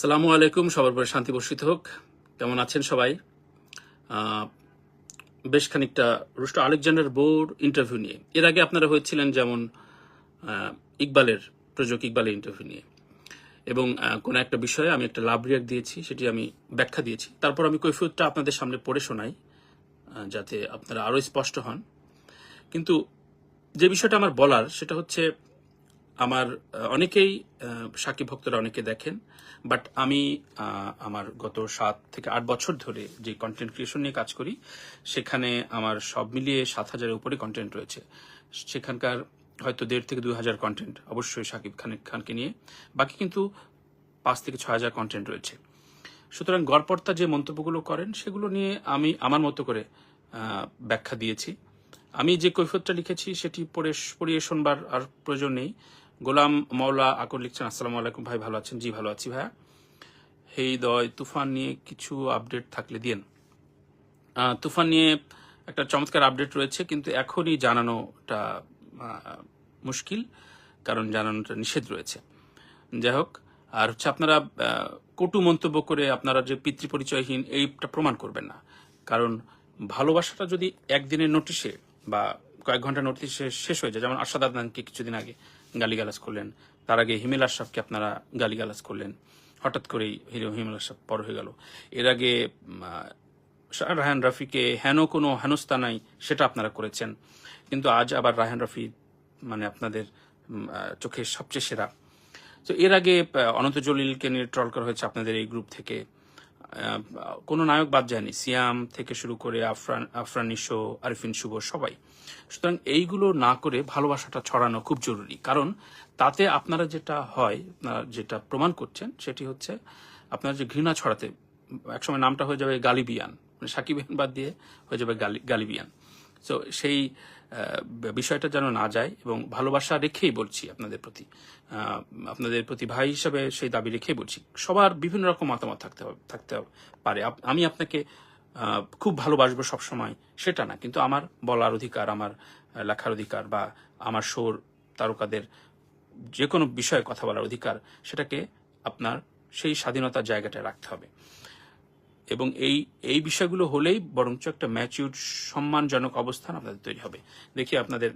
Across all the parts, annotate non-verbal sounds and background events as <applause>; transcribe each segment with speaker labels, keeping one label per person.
Speaker 1: সালামু আলাইকুম, সবার পরে শান্তি বর্ষিত হোক। কেমন আছেন সবাই? বেশ খানিকটা রুষ্ট আলেকজান্ডার বোর ইন্টারভিউ নিয়ে। এর আগে আপনারা হয়েছিলেন যেমন ইকবালের, প্রযোজক ইকবালের ইন্টারভিউ নিয়ে। এবং কোনো একটা বিষয়ে আমি একটা লাভ রিয়াক্ট দিয়েছি, সেটি আমি ব্যাখ্যা দিয়েছি। তারপর আমি কৈফিয়তটা আপনাদের সামনে পড়ে শোনাই যাতে আপনারা আরও স্পষ্ট হন। কিন্তু যে বিষয়টা আমার বলার, সেটা হচ্ছে, আমার অনেকেই সাকিব ভক্তরা অনেকে দেখেন বাট আমি আমার গত সাত থেকে আট বছর ধরে যে কন্টেন্ট ক্রিয়েশন নিয়ে কাজ করি, সেখানে আমার সব মিলিয়ে সাত হাজারের উপরে কন্টেন্ট রয়েছে। সেখানকার হয়তো দেড় থেকে দুই হাজার কন্টেন্ট অবশ্যই সাকিব খান, খানকে নিয়ে, বাকি কিন্তু পাঁচ থেকে ছয় হাজার কন্টেন্ট রয়েছে। সুতরাং গড়পর্তা যে মন্তব্যগুলো করেন, সেগুলো নিয়ে আমি আমার মতো করে ব্যাখ্যা দিয়েছি। আমি যে কৈফতটা লিখেছি, সেটি পড়ে, পড়িয়ে শোনবার আর প্রয়োজন নেই। গোলাম মাওলা আকর লিখছেন, আসসালামু আলাইকুম ভাই, ভালো আছেন? জি, ভালো আছি ভাইয়া। হেই দয়, তুফান নিয়ে কিছু আপডেট থাকলে দিন তুফান নিয়ে একটা চমৎকার আপডেট রয়েছে, কিন্তু এখনই জানানোটা মুশকিল, কারণ জানানোটা নিষেধ রয়েছে। যাই হোক, আর হচ্ছে আপনারা কটু মন্তব্য করে আপনারা যে পিতৃপরিচয়হীন, এইটা প্রমাণ করবেন না। কারণ ভালোবাসাটা যদি একদিনের নোটিশে বা কয়েক ঘণ্টা নোটিশে শেষ হয়ে যায়। যেমন আশাদ আদনানকে কিছুদিন আগে গালিগালাজ করলেন। তার আগে হিমেল আশরাফকে আপনারা গালিগালাজ করলেন। হঠাৎ করেই হিরো হিমেল আশরাফ পর হয়ে গেল। এর আগে রাহান রাফিকে হেন কোনো হেনস্থা নাই সেটা আপনারা করেছেন। কিন্তু আজ আবার রাহান রাফি মানে আপনাদের উম, আহ, চোখে সবচেয়ে সেরা। তো এর আগে অনন্ত জলিলকে নিয়ে ট্রল করা হয়েছে আপনাদের এই গ্রুপ থেকে। কোনো নায়ক বাদ যায়নি। সিয়াম থেকে শুরু করে আফরান আফরান নিশো আরিফিন শুভ সবাই। সুতরাং এইগুলো না করে ভালোবাসাটা ছড়ানো খুব জরুরি। কারণ তাতে আপনারা যেটা হয় যেটা প্রমাণ করছেন, সেটি হচ্ছে আপনার যে ঘৃণা ছড়াতে, একসময় নামটা হয়ে যাবে গালিবিয়ান মানে সাকিবিয়ান বাদ দিয়ে হয়ে যাবে গালি- গালিবিয়ান। তো সেই বিষয়টা যেন না যায় এবং ভালোবাসা রেখেই বলছি আপনাদের প্রতি আপনাদের প্রতি ভাই হিসাবে সেই দাবি রেখেই বলছি। সবার বিভিন্ন রকম মতামত থাকতে হবে, থাকতে পারে। আমি আপনাকে খুব ভালোবাসবো সবসময়। সেটা না, কিন্তু আমার বলার অধিকার, আমার লেখার অধিকার বা আমার সোর তারকাদের যে কোনো বিষয়ে কথা বলার অধিকার, সেটাকে আপনার সেই স্বাধীনতার জায়গাটায় রাখতে হবে। এবং এই এই বিষয়গুলো হলেই বরঞ্চ একটা ম্যাচিউর, সম্মানজনক অবস্থান আপনাদের তৈরি হবে। দেখি আপনাদের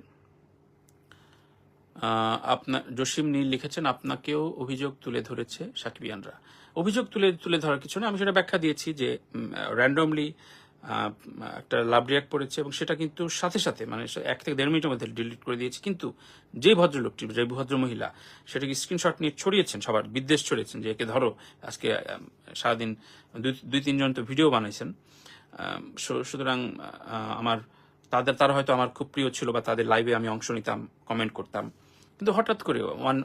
Speaker 1: আপনার জসিম নীল লিখেছেন, আপনাকেও অভিযোগ তুলে ধরেছে সাকিবিয়ানরা। অভিযোগ তুলে তুলে ধরার কিছু না আমি সেটা ব্যাখ্যা দিয়েছি যে র্যান্ডমলি একটা লাভ রিয়াক্ট পড়েছে এবং সেটা কিন্তু সাথে সাথে মানে এক থেকে দেড় মিনিটের মধ্যে ডিলিট করে দিয়েছে। কিন্তু যে ভদ্রলোকটি, যে ভদ্র মহিলা সেটাকে স্ক্রিনশট নিয়ে ছড়িয়েছেন? সবার বিদ্বেষ ছড়িয়েছেন যে, একে ধরো, আজকে সারাদিন দুই দুই, তিনজন তো ভিডিও বানাইছেন। সুতরাং আমার, তাদের, তারা হয়তো আমার খুব প্রিয় ছিল বা তাদের লাইভে আমি অংশ নিতাম কমেন্ট করতাম। কিন্তু হঠাৎ করে ওয়ান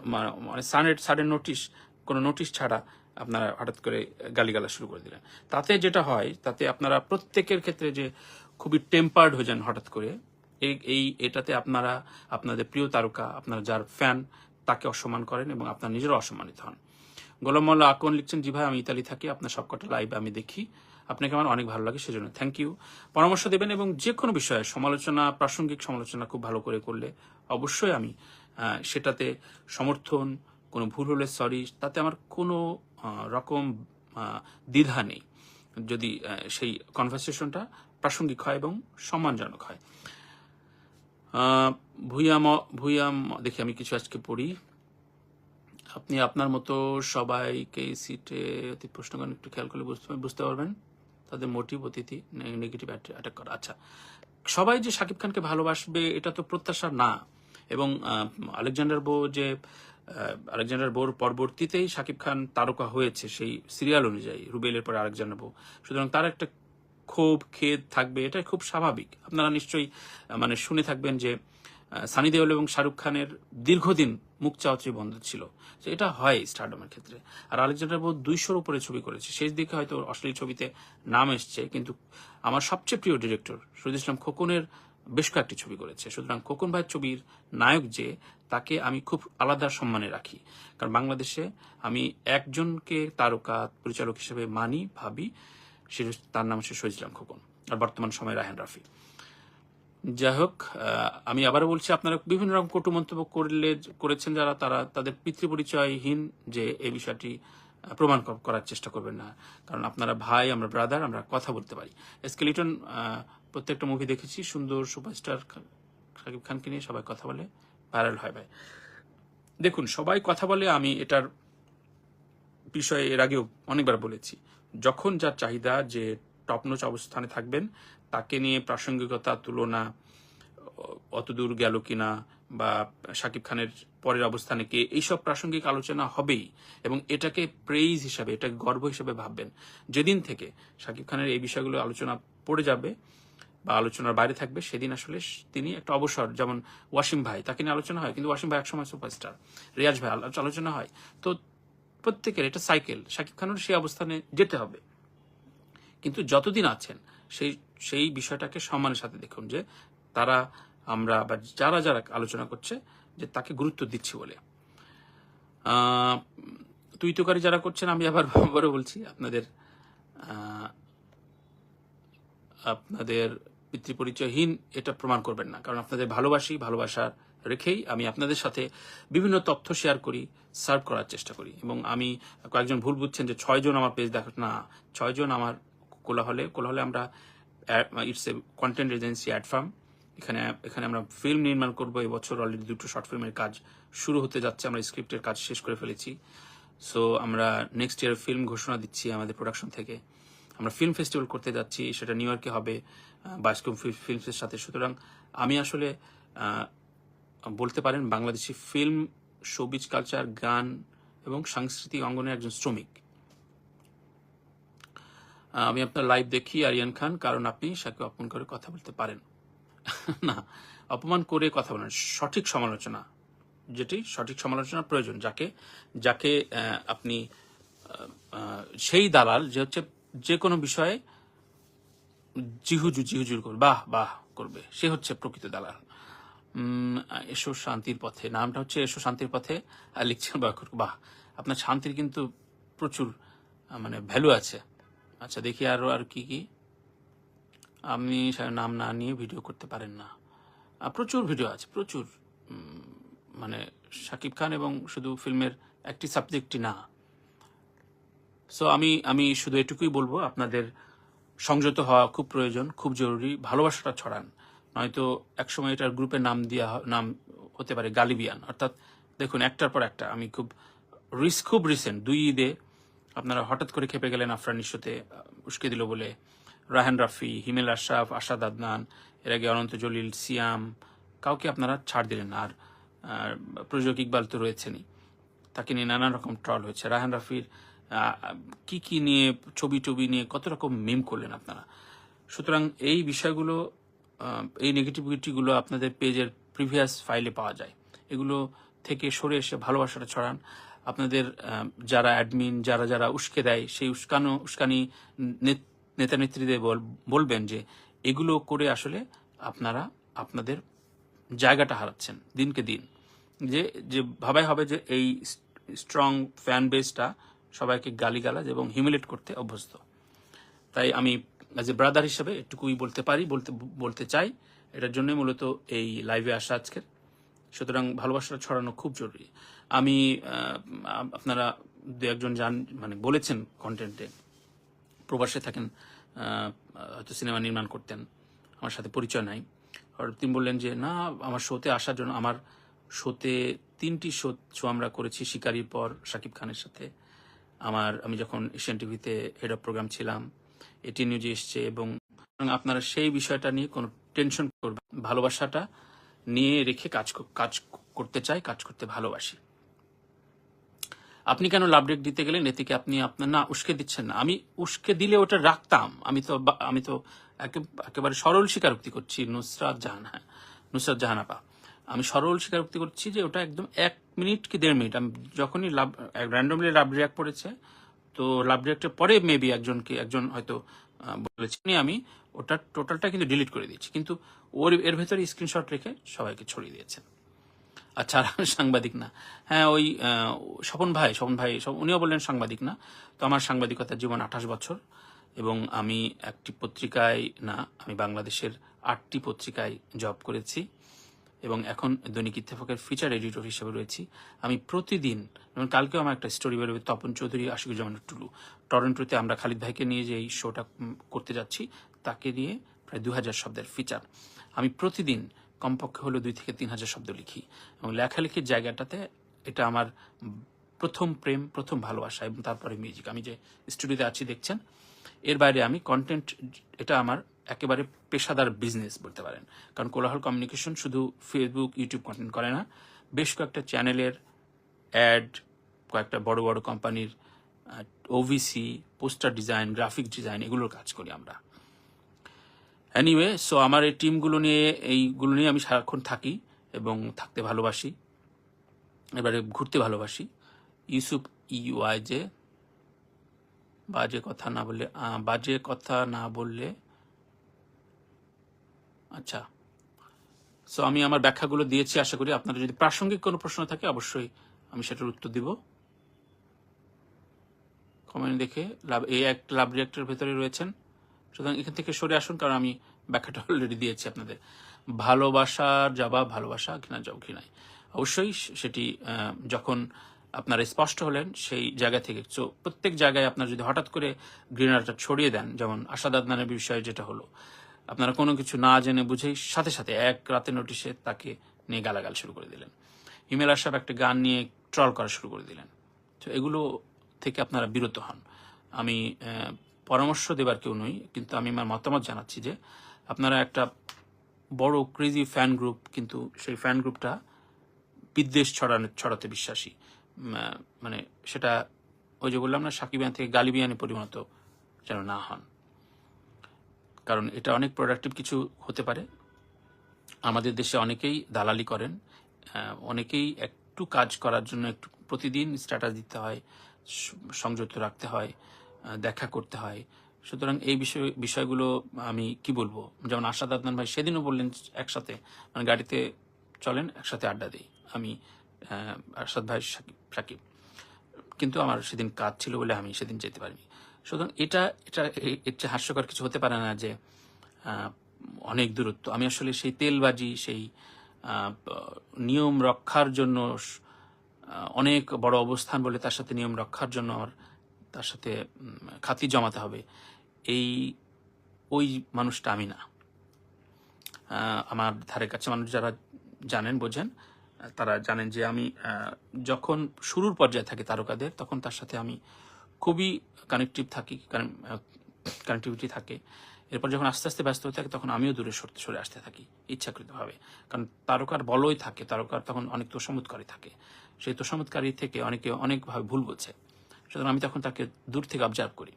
Speaker 1: মানে সানের সাডেন নোটিশ কোনো নোটিশ ছাড়া আপনারা হঠাৎ করে গালিগালা শুরু করে দিলেন। তাতে যেটা হয়, তাতে আপনারা প্রত্যেকের ক্ষেত্রে যে খুবই টেম্পার্ড হয়ে যান হঠাৎ করে, এই এই, এটাতে আপনারা, আপনাদের প্রিয় তারকা, আপনারা যার ফ্যান তাকে অসম্মান করেন এবং আপনার নিজেরও অসম্মানিত হন। গোলাম মোল্লা আকন লিখছেন, জি ভাই, আমি ইতালি থাকি, আপনার সবকটা লাইভ আমি দেখি। আপনাকে আমার অনেক ভালো লাগে, সেজন্য থ্যাংক ইউ পরামর্শ দেবেন এবং যে কোনো বিষয়ে সমালোচনা, প্রাসঙ্গিক সমালোচনা খুব ভালো করে করলে অবশ্যই আমি সেটাতে সমর্থন, কোনো ভুল হলে সরি তাতে আমার কোনো রকম দ্বিধা নেই। যদি সেই কনভারসেশনটা প্রাসঙ্গিক হয় এবং সম্মানজনক হয়। আহ, ভুইয়াম দেখি আমি কিছু আজকে পড়ি। আপনি আপনার মতো সবাইকে সিটে অতি প্রশ্ন করেন একটু খেয়াল করলে বুঝতে বুঝতে পারবেন? তাদের মোটিভ অতিথি নেগেটিভ অ্যাটাক করা। আচ্ছা সবাই যে শাকিব খানকে ভালোবাসবে এটা তো প্রত্যাশা না। এবং আলেকজান্ডার বো যে আলেকজান্ডার বোর পরবর্তীতেই শাকিব খান তারকা হয়েছে সেই সিরিয়াল অনুযায়ী, রুবেলের পরে আলেকজান্ডার বো সুতরাং তার একটা ক্ষোভ, খেদ থাকবে এটা খুব স্বাভাবিক। আপনারা নিশ্চয়ই মানে শুনে থাকবেন যে সানি দেওল এবং শাহরুখ খানের দীর্ঘদিন মুখ চাওয়াচি বন্ধ ছিল। এটা হয় স্টারডমের ক্ষেত্রে। আর আলেকজান্ডার বোধ দুইশোর উপরে ছবি করেছে। শেষ দিকে হয়তো অশ্লীল ছবিতে নাম এসছে, কিন্তু আমার সবচেয়ে প্রিয় ডিরেক্টর ইসলাম খোকনের বেশ কয়েকটি ছবি করেছে। সুতরাং খোকন ভাই ছবির নায়ক যে, তাকে আমি খুব আলাদা সম্মানে রাখি। কারণ বাংলাদেশে আমি একজনকে তারকা, পরিচালক হিসেবে মানি, ভাবি, সে তার নাম হচ্ছে শহীদ খোকন আর বর্তমান সময়ে রাহেন রাফি। যাই হোক আমি আবারও বলছি, আপনারা বিভিন্ন রকম কটু মন্তব্য করলে, করেছেন যারা, তারা তাদের পিতৃপরিচয়হীন যে এই বিষয়টি প্রমাণ করার চেষ্টা করবেন না। কারণ আপনারা ভাই, আমরা ব্রাদার, আমরা কথা বলতে পারি। স্কেলিটন প্রত্যেকটা মুভি দেখেছি, সুন্দর সুপারস্টার শাকিব খানকে নিয়ে সবাই কথা বলে ভাইরাল হয় ভাই। দেখুন, সবাই কথা বলে, আমি এটার বিষয়ে এর আগেও অনেকবার বলেছি। যখন যার চাহিদা যে টপনোচ অবস্থানে থাকবেন, তাকে নিয়ে প্রাসঙ্গিকতা, তুলনা অত দূর গেল কিনা, বা শাকিব খানের পরের অবস্থানে কে, এইসব প্রাসঙ্গিক আলোচনা হবেই, এবং এটাকে প্রেইজ হিসাবে, এটাকে গর্ব হিসাবে ভাববেন। যেদিন থেকে শাকিব খানের এই বিষয়গুলো আলোচনা পড়ে যাবে বা আলোচনার বাইরে থাকবে, সেদিন আসলে তিনি একটা অবসর, যেমন ওয়াসিম ভাই, তাকে নিয়ে আলোচনা হয়, কিন্তু ওয়াসিম ভাই একসময় সুপারস্টার। রিয়াজ ভাই আলো- আলোচনা হয়। তো প্রত্যেকের এটা সাইকেল শাকিব খানের সেই অবস্থানে যেতে হবে। কিন্তু যতদিন আছেন, সেই সেই বিষয়টাকে সম্মানের সাথে দেখুন যে তারা, আমরা বা যারা যারা আলোচনা করছে, যে তাকে গুরুত্ব দিচ্ছি বলে। তুই যারা করছেন, আমি আবার আবারও বলছি, আপনাদের আপনাদের পিতৃপরিচয়হীন, এটা প্রমাণ করবেন না। কারণ আপনাদের ভালোবাসি, ভালোবাসা রেখেই আমি আপনাদের সাথে বিভিন্ন তথ্য শেয়ার করি, সার্ভ করার চেষ্টা করি। এবং আমি কয়েকজন ভুল বুঝছেন যে ছয়জন আমার পেজ দেখ, না ছয়জন আমার কোলাহলে কোলাহলে আমরা it's a content agency ad firm এখানে এখানে আমরা ফিল্ম নির্মাণ করব, এবছর অলরেডি দুটো শর্ট ফিল্মের কাজ শুরু হতে যাচ্ছে, আমরা স্ক্রিপ্টের কাজ শেষ করে ফেলেছি। সো, আমরা নেক্সট ইয়ার ফিল্ম ঘোষণা দিচ্ছি আমাদের প্রোডাকশন থেকে। আমরা ফিল্ম ফেস্টিভ্যাল করতে যাচ্ছি, সেটা নিউ ইয়র্কে হবে। বাইস্কোম ফিল্মসের সাথে। সুতরাং আমি আসলে বলতে পারেন বাংলাদেশি ফিল্ম শোবিজ কালচার গান এবং সাংস্কৃতিক অঙ্গনের একজন শ্রমিক। আমি আপনার লাইভ দেখি আরিয়ান খান, কারণ আপনি সাকে অপমান করে কথা বলতে পারেন। <laughs> না, অপমান করে কথা বলেন। সঠিক সমালোচনা, যেটি সঠিক সমালোচনা প্রয়োজন, যাকে যাকে আপনি সেই দালাল যে হচ্ছে যে কোনো বিষয়ে জিহুজু জিহুজুর করবে, বাহ বাহ করবে। সে হচ্ছে প্রকৃত দালাল। এসো শান্তির পথে। নামটা হচ্ছে এসো শান্তির পথে। আর লিখছেন বাহ বাহ। আপনার শান্তির কিন্তু প্রচুর মানে ভ্যালু আছে। আচ্ছা দেখি আরও আর কি কি? আপনি নাম না নিয়ে ভিডিও করতে পারেন না। প্রচুর ভিডিও আছে, প্রচুর। মানে শাকিব খান এবং শুধু ফিল্মের একটি সাবজেক্টই না। সো আমি আমি শুধু এটুকুই বলব, আপনাদের সংযত হওয়া খুব প্রয়োজন খুব জরুরি। ভালোবাসাটা ছড়ান। নয়তো একসময় এটার গ্রুপের নাম দেওয়া নাম হতে পারে গালিবিয়ান। অর্থাৎ দেখুন একটার পর একটা। আমি খুব রিস খুব রিসেন্ট দুই ঈদে আপনারা হঠাৎ করে খেপে গেলেন আফরান আহ, উস্কে দিল বলে। রাহান রাফি হিমেল আশরাফ আশাদ আদনান এর আগে অনন্ত জলিল সিয়াম কাউকে আপনারা ছাড় দিলেন আর প্রযোজক ইকবাল তো রয়েছেনই। তাকে নিয়ে নানান রকম ট্রল হয়েছে। রাহান রাফির কি কি নিয়ে ছবি টবি নিয়ে কত রকম মিম করলেন আপনারা? সুতরাং এই বিষয়গুলো এই নেগেটিভিটিগুলো আপনাদের পেজের প্রিভিয়াস ফাইলে পাওয়া যায়। এগুলো থেকে সরে এসে ভালোবাসাটা ছড়ান। আপনাদের যারা অ্যাডমিন যারা যারা উস্কে দেয়, সেই উস্কানো, উস্কানি নেতা নেত্রীদের বল- বলবেন যে এগুলো করে আসলে আপনারা আপনাদের জায়গাটা হারাচ্ছেন, দিনকে দিন। যে যে ভাবাই হবে যে এই স্ট্রং ফ্যান বেসটা সবাইকে গালিগালাজ এবং হিউমিলেট করতে অভ্যস্ত। তাই আমি অ্যাজ এ ব্রাদার হিসেবে এটুকুই বলতে পারি, বলতে বলতে চাই। এটার জন্যই মূলত এই লাইভে আসা আজকের। সুতরাং ভালোবাসাটা ছড়ানো খুব জরুরি। আমি আপনারা দু একজন যান মানে বলেছেন কন্টেন্টে প্রবাসে থাকেন হয়তো সিনেমা নির্মাণ করতেন। আমার সাথে পরিচয় নাই। আর তিনি বললেন যে, না, আমার শোতে আসার জন্য, আমার শোতে তিনটি শো শো আমরা করেছি শিকারির পর শাকিব খানের সাথে। আমার, আমি যখন এশিয়ান টিভিতে হেড অফ প্রোগ্রাম ছিলাম এটি নিউজে এসছে এবং আপনারা সেই বিষয়টা নিয়ে কোনো টেনশন করবেন ভালোবাসাটা নিয়ে রেখে কাজ কাজ করতে চাই, কাজ করতে ভালোবাসি। আপনি কেন লাভ ব্রেক দিতে গেলেন? এদিকে আপনি আপনার, না, উস্কে দিচ্ছেন না। আমি উস্কে দিলে ওটা রাখতাম। আমি তো আমি তো একে- একেবারে সরল স্বীকারোক্তি করছি, নুসরাত জাহান হ্যাঁ নুসরাত জাহান আপা আমি সরল স্বীকারোক্তি করছি যে ওটা একদম এক মিনিট কি দেড় মিনিট। আমি যখনই লাভ র্যান্ডমলি লাভ রিয়াক্ট পড়েছে তো লাভ রিয়াক্টের পরে মেবি একজনকে একজন হয়তো আহ, বলেছেন আমি ওটা টোটালটা কিন্তু ডিলিট করে দিয়েছি। কিন্তু ওর এর ভেতরে স্ক্রিনশট রেখে সবাইকে ছড়িয়ে দিয়েছেন। আচ্ছা আর সাংবাদিক না। হ্যাঁ ওই স্বপন ভাই স্বপন ভাই উনিও বললেন সাংবাদিক না। তো আমার সাংবাদিকতার জীবন আঠাশ বছর এবং আমি একটি পত্রিকায় না আমি বাংলাদেশের আটটি পত্রিকায় জব করেছি। এবং এখন দৈনিক ইত্তেফাকের ফিচার এডিটর হিসেবে রয়েছি। আমি প্রতিদিন যেমন কালকেও আমার একটা স্টোরি বেরোবে, তপন চৌধুরী আশিকুজ্জামান টুলু। টরন্টোতে আমরা খালিদ ভাইকে নিয়ে যে এই শোটা করতে যাচ্ছি, তাকে নিয়ে প্রায় দু হাজার শব্দের ফিচার আমি প্রতিদিন কমপক্ষে হলো দুই থেকে তিন হাজার শব্দ লিখি, এবং লেখালেখির জায়গাটাতে এটা আমার প্রথম প্রেম, প্রথম ভালোবাসা, এবং তারপরে মিউজিক আমি যে স্টুডিওতে আছি, দেখছেন, এর বাইরে আমি কন্টেন্ট এটা আমার একেবারে পেশাদার বিজনেস বলতে পারেন। কারণ কোলাহল কমিউনিকেশন শুধু ফেসবুক ইউটিউব কন্টেন্ট করে না, বেশ কয়েকটা চ্যানেলের অ্যাড কয়েকটা বড় বড় কোম্পানির ওভিসি পোস্টার ডিজাইন গ্রাফিক ডিজাইন এগুলোর কাজ করি আমরা। এনিওয়ে সো আমার এই টিমগুলো নিয়ে, এইগুলো নিয়ে আমি সারাক্ষণ থাকি এবং থাকতে ভালোবাসি। এবারে ঘুরতে ভালোবাসি। ইউসুফ ইউআই যে বাজে কথা না বললে বাজে কথা না বললে আচ্ছা। সো আমি আমার ব্যাখ্যাগুলো দিয়েছি, আশা করি আপনারা যদি প্রাসঙ্গিক কোনো প্রশ্ন থাকে, অবশ্যই আমি সেটার উত্তর দিব। কমেন্ট দেখে লাভ এই এক লাভ রিয়াক্টের ভেতরে রয়েছেন। সুতরাং এখান থেকে সরে আসুন, কারণ আমি ব্যাখ্যাটা অলরেডি দিয়েছি আপনাদের। ভালোবাসার জবাব, ভালোবাসা ঘৃণা, জবাব ঘৃণায়। অবশ্যই সেটি যখন আপনারা স্পষ্ট হলেন সেই জায়গা থেকে। তো প্রত্যেক জায়গায় আপনার যদি হঠাৎ করে ঘৃণাটা ছড়িয়ে দেন, যেমন আসাদ আদনানের বিষয়ে যেটা হলো আপনারা কোনো কিছু না জেনে বুঝেই সাথে সাথে এক রাতে নোটিশে তাকে নিয়ে গালাগাল শুরু করে দিলেন। হিমেল আশরাফ একটা গান নিয়ে ট্রল করা শুরু করে দিলেন। তো এগুলো থেকে আপনারা বিরত হন। আমি পরামর্শ দেবার কেউ নই, কিন্তু আমি আমার মতামত জানাচ্ছি যে আপনারা একটা বড় ক্রেজি ফ্যান গ্রুপ কিন্তু সেই ফ্যান গ্রুপটা বিদ্বেষ ছড়ানো, ছড়াতে বিশ্বাসী। মানে সেটা ওই যে বললাম না সাকিবিয়ান থেকে গালিবিয়ানে পরিণত যেন না হন। কারণ এটা অনেক প্রোডাক্টিভ কিছু হতে পারে। আমাদের দেশে অনেকেই দালালি করেন অনেকেই একটু কাজ করার জন্য একটু প্রতিদিন স্ট্যাটাস দিতে হয় সংযুক্ত রাখতে হয় দেখা করতে হয়। সুতরাং এই বিষয়, বিষয়গুলো আমি কি বলব? যেমন আশাদ আদনান ভাই সেদিনও বললেন একসাথে মানে গাড়িতে চলেন, একসাথে আড্ডা দিই। আমি আশাদ ভাই সাকিব সাকিব। কিন্তু আমার সেদিন কাজ ছিল বলে আমি সেদিন যেতে পারিনি। সুতরাং এটা এটা এর চেয়ে হাস্যকর কিছু হতে পারে না যে অনেক দূরত্ব। আমি আসলে সেই তেলবাজি, সেই নিয়ম রক্ষার জন্য অনেক বড় অবস্থান বলে তার সাথে নিয়ম রক্ষার জন্য আমার, তার সাথে খাতির জমাতে হবে। এই, ওই মানুষটা আমি না। আমার ধারে কাছে মানুষ যারা জানেন, বোঝেন, তারা জানেন যে আমি যখন শুরুর পর্যায়ে থাকি তারকাদের, তখন তার সাথে আমি খুবই কানেকটিভ থাকি কানেক্টিভিটি থাকে। এরপর যখন আস্তে আস্তে ব্যস্ত হতে থাকে, তখন আমিও দূরে সরতে সরে আসতে থাকি, ইচ্ছাকৃতভাবে। কারণ তারকার বলই থাকে, তারকার তখন অনেক তোষামতকারী থাকে। সেই তোষামতকারী থেকে অনেকে অনেকভাবে ভুল বোঝে। সুতরাং আমি তখন তাকে দূর থেকে অবজার্ভ করি।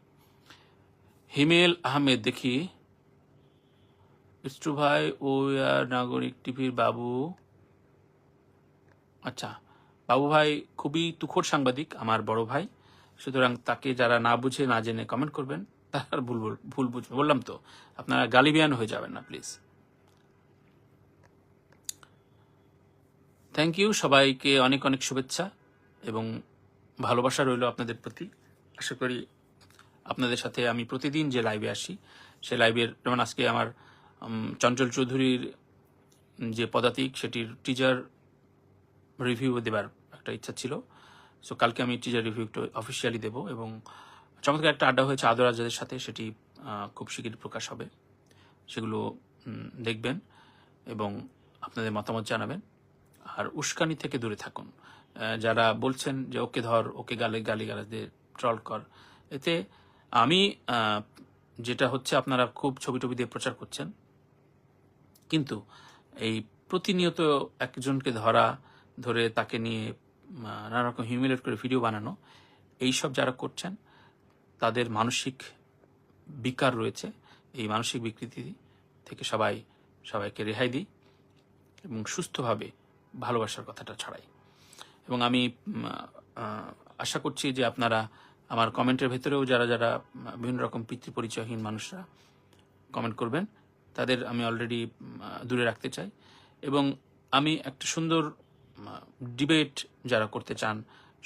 Speaker 1: হিমেল আহমেদ, দেখি। ইস্টু ভাই, ও আর নাগরিক টিভির বাবু। আচ্ছা বাবু ভাই খুবই তুখোর সাংবাদিক, আমার বড় ভাই। সুতরাং তাকে যারা না বুঝে, না জেনে কমেন্ট করবেন, তার ভুল ভুল বুঝবে। বললাম তো, আপনারা গালিবিয়ান হয়ে যাবেন না প্লিজ থ্যাংক ইউ সবাইকে অনেক অনেক শুভেচ্ছা এবং ভালোবাসা রইল আপনাদের প্রতি। আশা করি আপনাদের সাথে আমি প্রতিদিন যে লাইভে আসি সেই লাইভের যেমন আজকে আমার চঞ্চল চৌধুরীর যে পদাতিক, সেটির টিজার রিভিউ দেবার একটা ইচ্ছা ছিল। সো কালকে আমি টিজার রিভিউটা অফিসিয়ালি দেবো এবং চমৎকার একটা আড্ডা হয়েছে আদর আজাদের সাথে, সেটি খুব শিগগিরই প্রকাশ হবে। সেগুলো দেখবেন এবং আপনাদের মতামত জানাবেন। আর উস্কানি থেকে দূরে থাকুন। যারা বলছেন যে, ওকে ধর, ওকে গালে গালি দিয়ে ট্রল কর। এতে আমি যেটা হচ্ছে, আপনারা খুব ছবি টবি দিয়ে প্রচার করছেন। কিন্তু এই প্রতিনিয়ত একজনকে ধরা, ধরে তাকে নিয়ে নানা রকম হিউমিলেট করে ভিডিও বানানো, এইসব যারা করছেন, তাদের মানসিক বিকার রয়েছে। এই মানসিক বিকৃতি থেকে সবাই, সবাইকে রেহাই দিই এবং সুস্থভাবে ভালোবাসার কথাটা ছড়াই। এবং আমি আশা করছি যে আপনারা আমার কমেন্টের ভেতরেও যারা যারা বিভিন্ন রকম পিতৃ পরিচয়হীন মানুষরা কমেন্ট করবেন, তাদের আমি অলরেডি দূরে রাখতে চাই। এবং আমি একটা সুন্দর ডিবেট যারা করতে চান,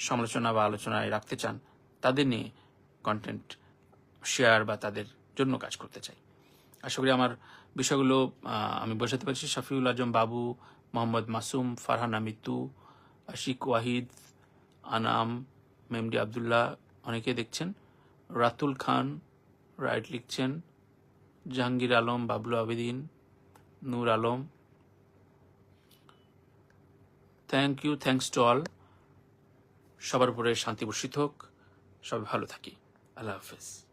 Speaker 1: সমালোচনা বা আলোচনায় রাখতে চান, তাদের নিয়ে কন্টেন্ট শেয়ার বা তাদের জন্য কাজ করতে চাই। আশা করি আমার বিষয়গুলো আমি বোঝাতে পারছি। শফিউল আজম বাবু, মোহাম্মদ মাসুম, ফারহানা মিতু, আশিক ওয়াহিদ, আনাম, মেমডি আবদুল্লাহ, অনেকে দেখছেন। রাতুল খান, রাইট লিখছেন। Jahangir Alam, Bablu Abedin, Nur Alam thank you thanks to all সবার উপরে শান্তি বর্ষিত হোক। সবাই ভালো থাকি। আল্লাহ হাফেজ।